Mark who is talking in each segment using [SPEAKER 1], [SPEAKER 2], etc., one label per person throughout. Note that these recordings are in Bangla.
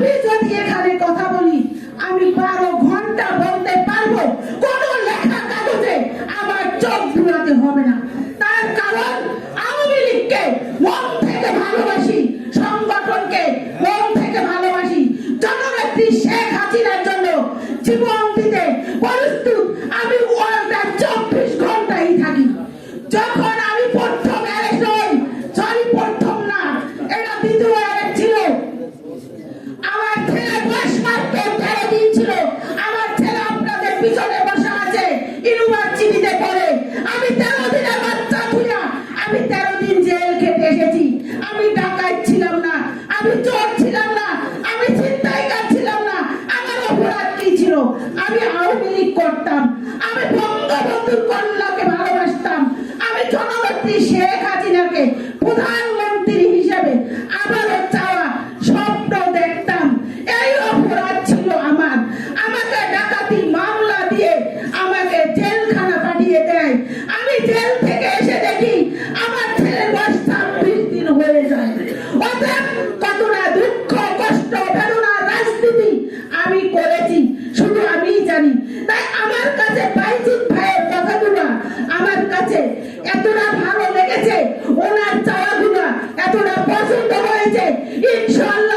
[SPEAKER 1] আমি যদি এখানে কথা বলি, আমি বারো ঘণ্টা বলতে পারব, কোন লেখা কাগজে আমার চোখ ঘুরাতে হবে না। তার কারণ, আওয়ামী লীগকে মন থেকে ভালোবাসি, সংগঠনকে মন থেকে ভালোবাসি। জননেত্রী শেখ হাসিনার জন্য জীবন দিতে প্রস্তুত, আমি চব্বিশ ঘন্টাই থাকি। যখন আমি প্রথম অ্যারেস্ট হই সরি প্রথম না এটা দ্বিতীয় অ্যারেস্ট ছিল আমার ছেলে দশ মাসকে তেরো দিন ছিল আমার ছেলে আপনাদের পিছনে বসা আছে, ইউনিভার্সিটিতে পড়ে। আমি তেরো দিনের বাচ্চা খুঁজা আমি তেরো দিন জেল খেতে এসেছি। আমি ডাকাত ছিলাম না। আমি চোর ছিলাম না। আমি ছিনতাইকার ছিলাম না। আমার অপরাধ কি ছিল? আমি আওয়ামী লীগ করতাম। আমি বঙ্গবন্ধুর কন্যাকে ভালোবাসতাম। আমি জননেত্রী শেখ জেল থেকে এসে দেখি আমার ছেলের বয়স ছাব্বিশ দিন হয়ে যায়। অতএব কতটা দুঃখ, কষ্ট, বেদনা, রাজনীতি আমি করেছি, শুধু আমিই জানি। তাই আমার কাছে বাইজিৎ ভাইয়ের কথাগুলো। আমার কাছে এতটা ভালো লেগেছে, ওনার চাওয়াগুলো এতটা পছন্দ হয়েছে। ইনশাল্লাহ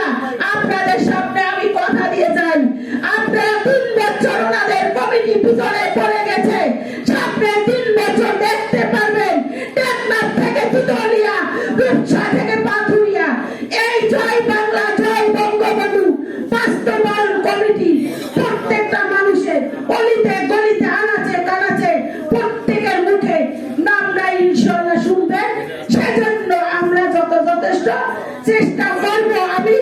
[SPEAKER 1] বাস্তবায়ন কমিটি প্রত্যেকটা মানুষের অলিতে, গলিতে, আনাচে, কানাচে, প্রত্যেকের মুখে নামটা ইনশাল্লাহ শুনবেন। সেজন্য আমরা যত যথেষ্ট চেষ্টা করব আমি